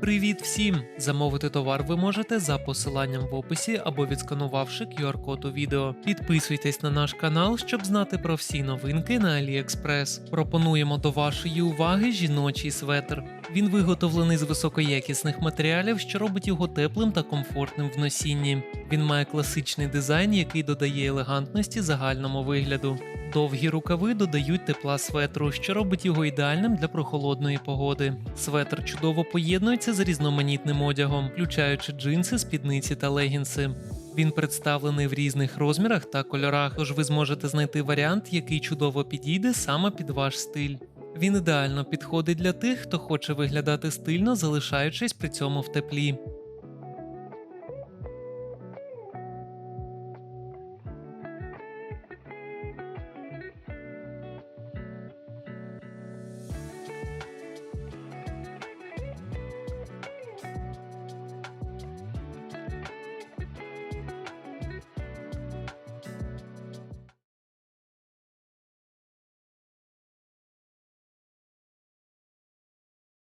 Привіт всім! Замовити товар ви можете за посиланням в описі або відсканувавши QR-код у відео. Підписуйтесь на наш канал, щоб знати про всі новинки на AliExpress. Пропонуємо до вашої уваги жіночий светр. Він виготовлений з високоякісних матеріалів, що робить його теплим та комфортним в носінні. Він має класичний дизайн, який додає елегантності загальному вигляду. Довгі рукави додають тепла светру, що робить його ідеальним для прохолодної погоди. Светр чудово поєднується з різноманітним одягом, включаючи джинси, спідниці та легінси. Він представлений в різних розмірах та кольорах, тож ви зможете знайти варіант, який чудово підійде саме під ваш стиль. Він ідеально підходить для тих, хто хоче виглядати стильно, залишаючись при цьому в теплі.